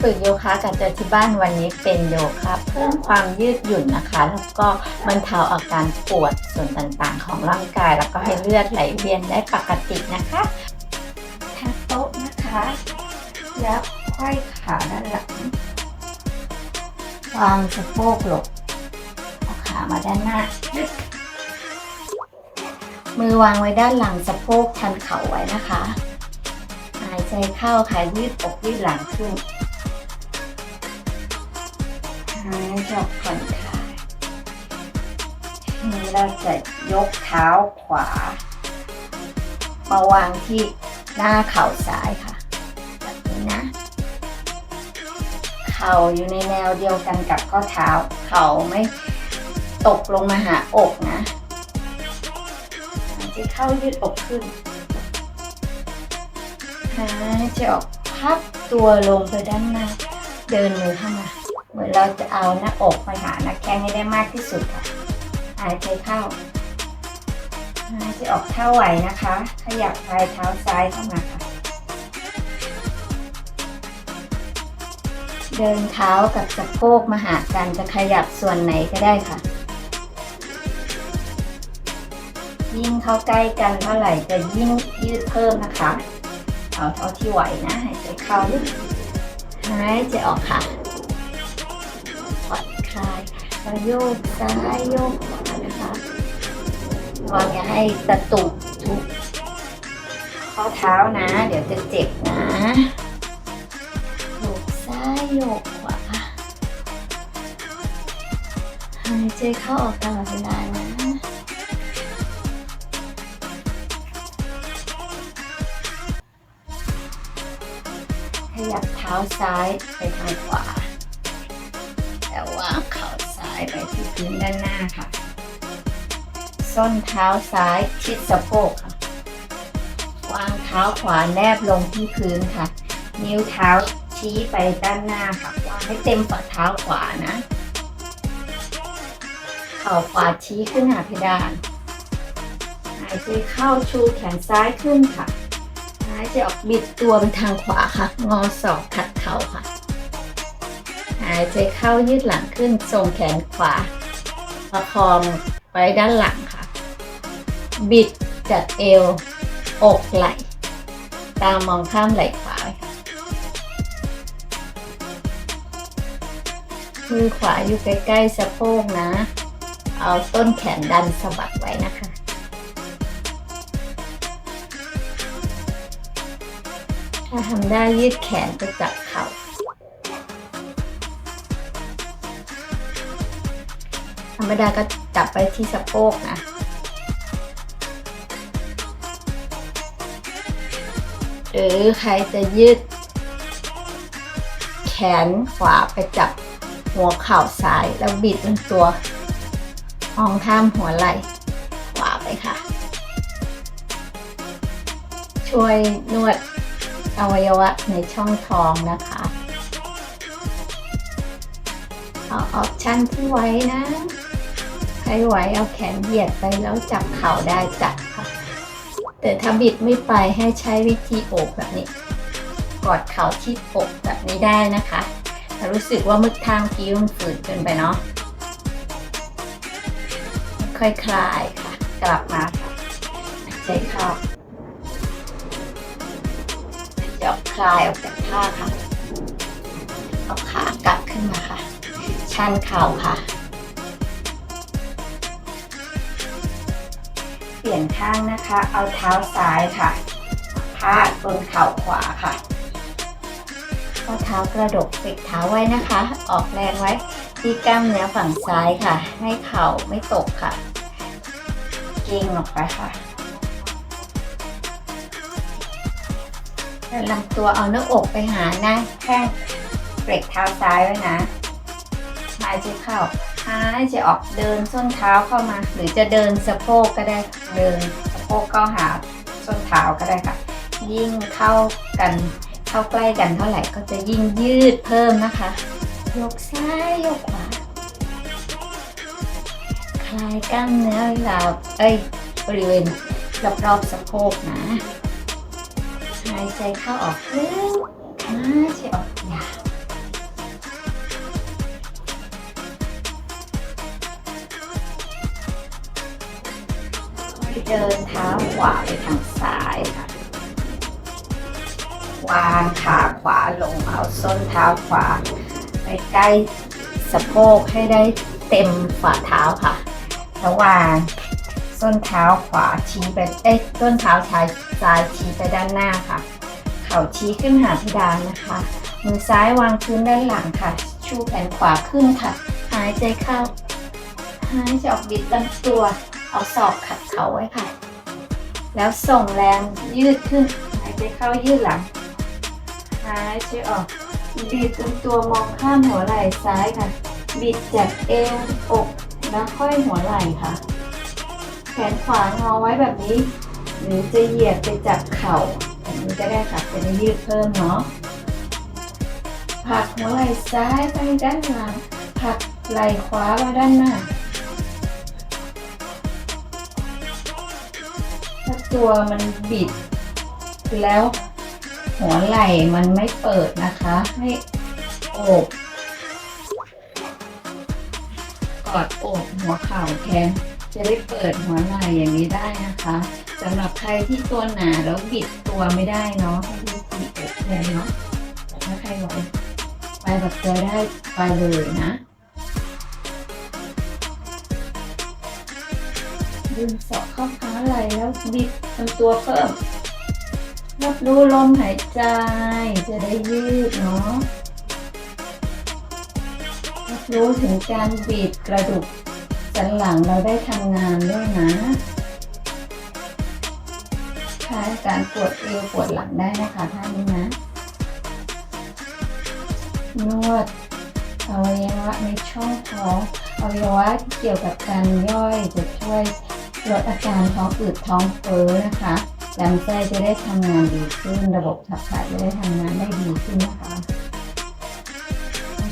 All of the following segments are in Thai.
ฝึกโยคะกันเจอที่บ้านวันนี้เป็นโยคะเพิ่มความยืดหยุ่นนะคะ แล้วก็บรรเทาอาการปวดส่วนต่างๆ ของร่างกาย แล้วก็ให้เลือดไหลเวียนได้ปกตินะคะทาโต๊ะนะคะ แล้วไขว้ขาด้านหลังวางสะโพกหลบเอาขามาด้านหน้ามือวางไว้ด้านหลังสะโพกชันเข่าไว้นะคะ หายใจเข้าค่ะยืดอกยืดหลังขึ้น หายใจออกผ่อนคลายนี้เราจะยกเท้าขวา มาวางที่หน้าเข่าซ้ายค่ะ แบบนี้นะ เข่าอยู่ในแนวเดียวกันกับข้อเท้า เข่าไม่ตกลงมาหาอกนะหายใจเข้ายืดอกขึ้นหายใจออกพับตัวลงไปด้านหน้า เดินมือเข้ามา เหมือนเราจะเอาหน้าอกไปหาหน้าแข้งให้ได้มากที่สุดค่ะ หายใจเข้า หายใจออกเท้าไหวนะคะ ขยับปลายเท้าซ้ายเข้ามาค่ะ เดินเท้ากับสะโพกมาหากันจะขยับส่วนไหนก็ได้ค่ะ ยิ่งเข้าใกล้กันเท่าไหร่จะยิ่งยืดเพิ่มนะคะ เอาเท่าที่ไหวนะ หายใจเข้าหายใจออกค่ะ โยกซ้ายโยกขวานะคะระวังอย่าให้ตะตุกทุกข้อเท้านะ เดี๋ยวจะเจ็บนะโยกซ้ายโยกขวาหายใจเข้าออกตลอดเวลานะขยับเท้าซ้ายไปทางขวาายไปที่พื้นด้านหน้าค่ะ ส้นเท้าซ้ายชิดสะโพกค่ะ วางเท้าขวาแนบลงที่พื้นค่ะ นิ้วเท้าชี้ไปด้านหน้าค่ะ วางให้เต็มฝ่าเท้าขวานะ เข่าขวาชี้ขึ้นหาเพดานหายใจเข้าชูแขนซ้ายขึ้นค่ะหายใจออกบิดตัวไปทางขวาค่ะ งอศอกขัดเข่าค่ะายใจเข้ายืดหลังขึ้นส่งแขนขวา ประคองไว้ด้านหลังค่ะ บิดจัดเอว อกไหล่ ตามมองข้ามไหล่ขวาค่ะมือขวาอยู่ใกล้ๆสะโพกนะ เอาต้นแขนดันสะบัดไว้นะคะ ถ้าทำได้ยืดแขนไปจับเข่า ธรรมดาก็จับไปที่สะโพกนะหรือใครจะยืด แขนขวาไปจับหัวเข่าซ้ายแล้วบิดลงตัวมองข้ามหัวไหล่ขวาไปค่ะ ช่วยนวดอวัยวะในช่องท้องนะคะ เอาออปชั่นที่ไว้นะ ใครไหวเอาแขนเหยียดไปแล้วจับเข่าได้จับค่ะ แต่ถ้าบิดไม่ไปให้ใช้วิธีโอบแบบนี้ กอดเข่าที่อกแบบนี้ได้นะคะถ้ารู้สึกว่ามึกทางกี้มันฝืนเกินไปเนาะค่อยคลายค่ะ กลับมาค่ะใจเข้าจะคลายออกจากผ้าค่ะเอาขากลับขึ้นมาค่ะ ชันเข่าค่ะ ปลี่ยนข้างนะคะ เอาเท้าซ้ายค่ะ พาดบนเข่าขวาค่ะข้อเท้ากระดกปิดเท้าไว้นะคะ ออกแรงไว้ที่กล้ามเนื้อฝั่งซ้ายค่ะ ให้เข่าไม่ตกค่ะ เก่งออกไปค่ะลำตัวเอาหน้าอกไปหาหน้าแข้งเบรกเท้าซ้ายไว้นะหายใจเข้า หายใจออกเดินส้นเท้าเข้ามา หรือจะเดินสะโพกก็ได้เดินสะโพกเข้าหาส้นเท้าก็ได้ค่ะ ยิ่งเข้ากันเข้าใกล้กันเท่าไหร่ก็จะยิ่งยืดเพิ่มนะคะ ยกซ้ายยกขวาคลายกล้ามเนื้อเวลาเอ้ยบริเวณรอบๆสะโพกนะหายใจเข้าออกลึกหายใจออก เดินเท้าขวาไปทางซ้ายค่ะ วางขาขวาลงเอาส้นเท้าขวา ไปใกล้สะโพกให้ได้เต็มฝ่าเท้าค่ะระหว่างส้นเท้าขวาชี้ไปเอ้ยต้นเท้าซ้ายซ้ายชี้ไปด้านหน้าค่ะ เข่าชี้ขึ้นหาพิดานนะคะ มือซ้ายวางพื้นด้านหลังค่ะ ชูแขนขวาขึ้นค่ะ หายใจเข้า หายใจออกบิดลำตัว เอาศอกขัดเขาไว้ค่ะ แล้วส่งแรงยืดขึ้น หายใจเข้ายืดหลัง หายใจออกบิดลำตัวมองข้ามหัวไหล่ซ้ายค่ะบิดจากเอวอกแล้วค่อยหัวไหล่ค่ะ แขนขวางอไว้แบบนี้ หรือจะเหยียดไปจับเข่าแบบนี้ก็ได้ค่ะจะได้ยืดเพิ่มเนาะผักหัวไหล่ซ้ายไปด้านหลังผักไหล่ขวามาด้านหน้า ถ้าตัวมันบิด แล้วหัวไหล่มันไม่เปิดนะคะ ให้โอบกอดโอบหัวเข่าแทนจะได้เปิดหัวไหล่อย่างนี้ได้นะคะสำหรับใครที่ตัวหนาแล้วบิดตัวไม่ได้เนาะให้ดูตีอกแทนเนาะแต่ถ้าใครไหวไปแบบเจอได้ไปเลยนะ ดึงศอกเข้าขาไหล่แล้วบิดลำตัวเพิ่มรับรู้ลมหายใจ จะได้ยืดเนาะรับรู้ถึงการบีบกระดูกสันหลังเราได้ทำงานด้วยนะคลายการปวดเอวปวดหลังได้นะคะท่านี้นะ นวดอวัยวะในช่องท้องอวัยวะเกี่ยวกับการย่อยจะช่วย ลดอาการท้องอืดท้องเฟ้อนะคะลำไส้จะได้ทำงานดีขึ้น ระบบขับถ่ายจะได้ทำงานได้ดีขึ้นนะคะ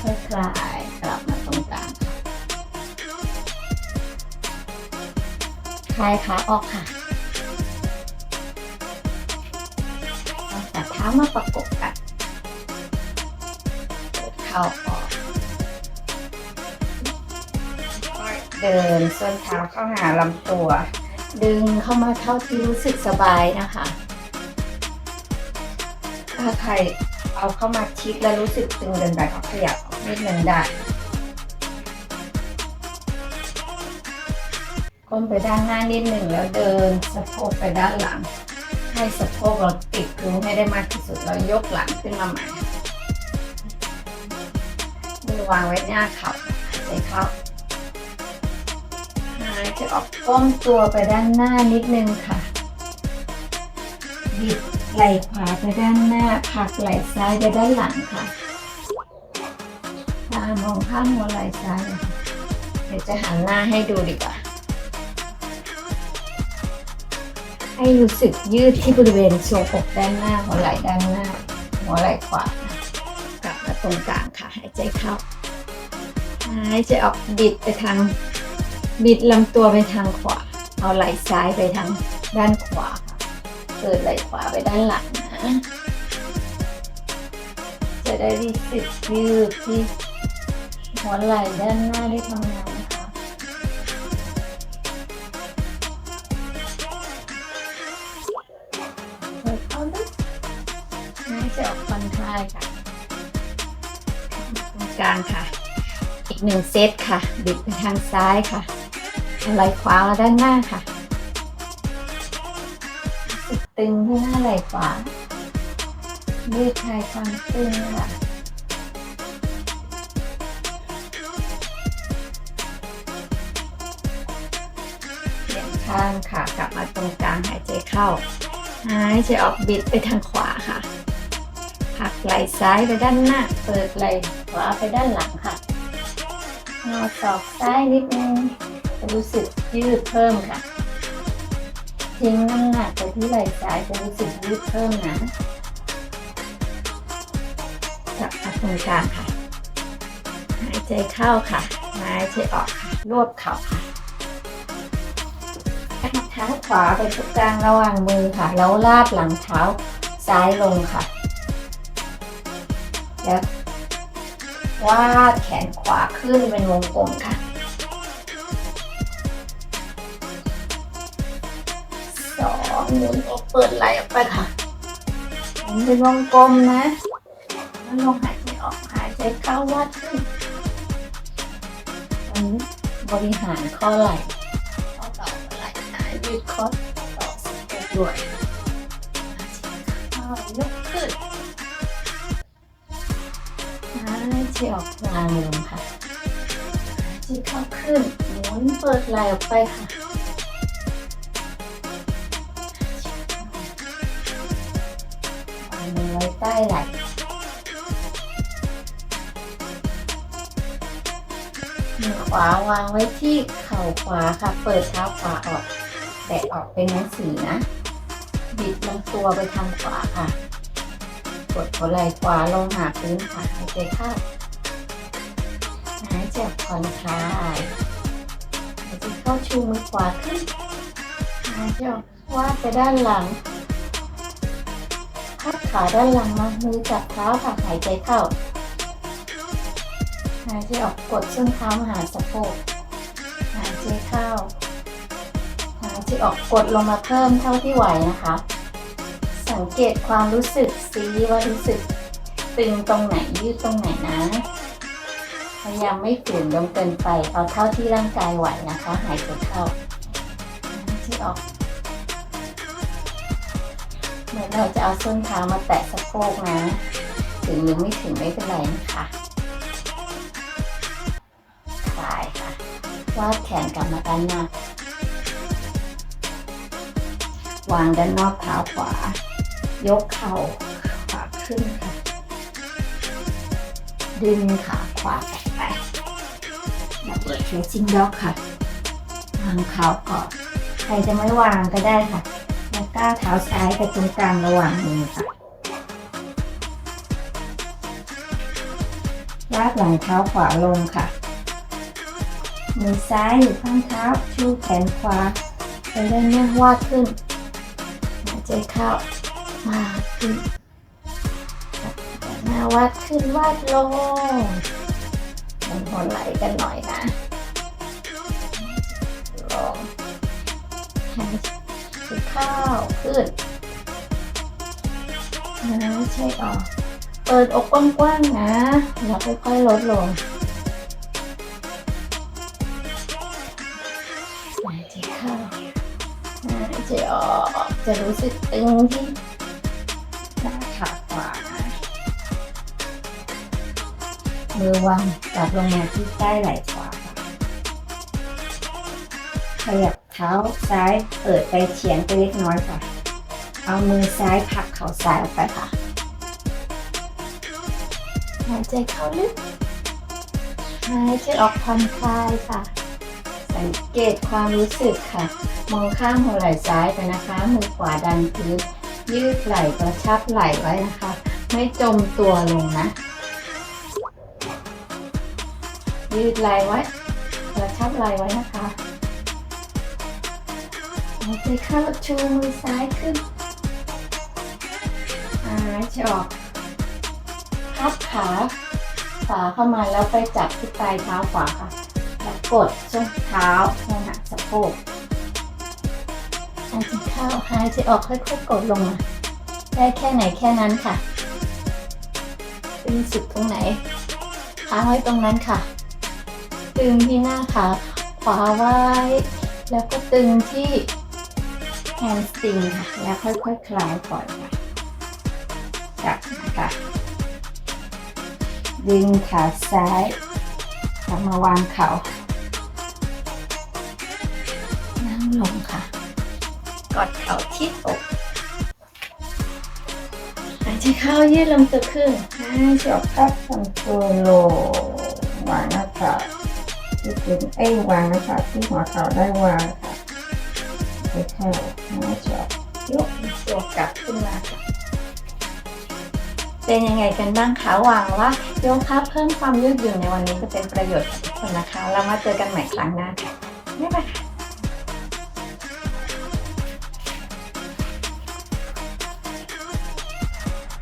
ค่อยคลายกลับมาตรงกลางคลายขาออกค่ะเอาแต่เท้ามาประกบกันเข่าออก เดินส้นเท้าเข้าหาลำตัว ดึงเข้ามาเท่าที่รู้สึกสบายนะคะ ถ้าใครเอาเข้ามาชิดแล้วรู้สึกตึงเดินไปก็ขยับออกนิดนึงได้ก้มไปด้านหน้านิดหนึ่งแล้วเดินสะโพกไปด้านหลัง ให้สะโพกเราติดพื้นให้ได้มากที่สุดเรายกหลังขึ้นมาใหม่มือวางไว้หน้าเข่าหายใจเข้า หายใจออกก้มตัวไปด้านหน้านิดนึงค่ะบิดไหล่ขวาไปด้านหน้าผักไหล่ซ้ายไปด้านหลังค่ะตามองข้างหัวไหล่ซ้ายเดี๋ยวจะหันหน้าให้ดูดีกว่า ให้รู้สึกยืดที่บริเวณทรวงอกด้านหน้าหัวไหล่ด้านหน้า หัวไหล่ขวากลับมาตรงกลางค่ะหายใจเข้าหายใจออกบิดไปทาง บิดลำตัวไปทางขวา เอาไหล่ซ้ายไปทางด้านขวาค่ะเปิดไหล่ขวาไปด้านหลังนะ จะได้รู้สึกยืดที่หัวไหล่ด้านหน้าได้ทำงานนะคะเปิดเข้าลึกหายใจออกผ่อนคลายค่ะ ตรงกลางค่ะ อีกหนึ่งเซตค่ะ บิดไปทางซ้ายค่ะ ไหล่ขวามาด้านหน้าค่ะ ตึงที่หน้าไหล่ขวายืดคลายความตึงค่ะเี่ยข้างค่ะ กลับมาตรงกลางหายใจเข้า หายใจออกบิดไปทางขวาค่ะผลักไหล่ซ้ายไปด้านหน้า เปิดไหล่ขวาไปด้านหลังค่ะงอศอกซ้ายนิดนึง รู้สึกยืดเพิ่มค่ะ ทิ้งน้ำหนักไปที่ไหล่ซ้ายจะรู้สึกยืดเพิ่มนะกลับตรงกลางค่ะ หายใจเข้าค่ะหายใจออกค่ะ รวบเข่าค่ะเท้าขวาไปตรงกลางระหว่างมือค่ะ แล้วลาดหลังเท้าซ้ายลงค่ะ แล้ววาดแขนขวาขึ้นเป็นวงกลมค่ะ หมุนอกเปิดไหล่ออกไปค่ะผมเป็นวงกลมนะแล้วลงหายใจออกหายใจเข้าวาดขึ้นอันนี้บริหารข้อไหล่ข้อต่อไหล่หายยืดข้อต่อสะโพกด้วยหายใจเข้ายกขึ้นหายใจออกวางลงค่ะหายใจเข้าขึ้นหมุนเปิดไหล่ออกไปค่ะ ไว้ใต้ไหล่มือขวาวางไว้ที่เข่าขวาค่ะ เปิดเท้าขวาออก แตะออกเป็นหนังสือนะ บิดลำตัวไปทางขวาค่ะ กดหัวไหล่ขวาลงหาพื้นค่ะหายใจเข้าหายใจผ่อนคลายหายใจเข้าชูมือขวาขึ้นหายใจออกวาดไปด้านหลัง ขาด้านหลังมามือจับเท้าค่ะหายใจเข้าหายใจออกกดส้นเท้ามาหาสะโพกหายใจเข้าหายใจออกกดลงมาเพิ่มเท่าที่ไหวนะคะ สังเกตความรู้สึกซีว่ารู้สึกตึงตรงไหนยืดตรงไหนนะพยายามไม่ฝืนจนเกินไปเอาเท่าที่ร่างกายไหวนะคะ หายใจเข้าหายใจออก เราจะเอาส้นเท้ามาแตะสะโพกนะ ถึงหรือไม่ถึงไม่เป็นไรนะคะคลายค่ะ วาดแขนกลับมาด้านหน้าวางด้านนอกเท้าขวา ยกเข่าขวาขึ้นค่ะ ดึงขาขวากลับไปอย่าเปิดเฟซซิ่งด็อกค่ะ วางเข่าก่อน ใครจะไม่วางก็ได้ค่ะ แล้วก้าวเท้าซ้ายไปตรงกลางระหว่างมือค่ะลากหลังเท้าขวาลงค่ะ มือซ้ายอยู่ข้างเท้า ชูแขนขวาไปเรื่อยๆวาดขึ้นหายใจเข้ามาขึ้นหน้าวาดขึ้นวาดลงมันหัวไหลกันหน่อยนะลงหายใจ ข้าวขึ้นะใช่ออกเปิดอกกว้างๆนะ แล้วค่อยๆลดลงหายใจเข้าหายใจออกจะรู้สึกตึงที่หน้าขาขวามือวางจับลงมาที่ใต้ไหล่ขวาขยับ ท้าซ้ายเปิดไปเฉียงไปเล็กน้อยค่ะ เอามือซ้ายผลักเข่าซ้ายออกไปค่ะหายใจเข้าลึกหายใจออกผ่อนคลายค่ะ สังเกตความรู้สึกค่ะ มองข้างหัวไหล่ซ้ายไปนะคะ มือขวาดันพื้นยืดไหล่กระชับไหล่ไว้นะคะ ไม่จมตัวลงนะ ยืดไหล่ไว้กระชับไหล่ไว้นะคะ หายใจเข้าชูมือซ้ายขึ้นหายใจออกพับขาขวาเข้ามาแล้วไปจับที่ปลายเท้าขวาค่ะ แล้วกดส้นเท้าลงหนักสะโพกหายใจเข้าหายใจออกค่อยๆกดลงมาได้แค่ไหนแค่นั้นค่ะตึงสุดตรงไหนค้างไว้ตรงนั้นค่ะ ตึงที่หน้าขาขวาไว้ แล้วก็ตึงที่ แฮมสตริงค่ะ แล้วค่อยๆคคลายปล่อยค่ะจับนะคะดึงขาซ้ายกลับมาวางเขา่า นั่งลงค่ะ กอดเข่าที่อกหายใจเข้ายืดลำตัวขึ้นหายใจออกพับลำตัวลงวางหน้าผากที่เป็นเอ้ยวางหน้าผากที่หัวเข่าได้วางค่ะ ไปเข้าหน้าจอยกตัวกลับขึ้นมาค่ะเป็นยังไงกันบ้างคะหวังว่าโยคะเพิ่มความยืดหยุ่นในวันนี้จะเป็นประโยชน์กับทุกคนนะคะแล้วมาเจอกันใหม่ครั้งหน้าค่ะบ๊ายบาย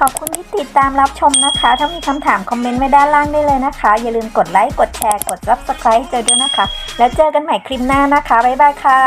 ขอบคุณที่ติดตามรับชมนะคะ ถ้ามีคำถามคอมเมนต์ไว้ด้านล่างได้เลยนะคะ อย่าลืมกดไลค์ กดแชร์ กด subscribe เจอด้วยนะคะ แล้วเจอกันใหม่คลิปหน้านะคะ บ๊ายบายค่ะ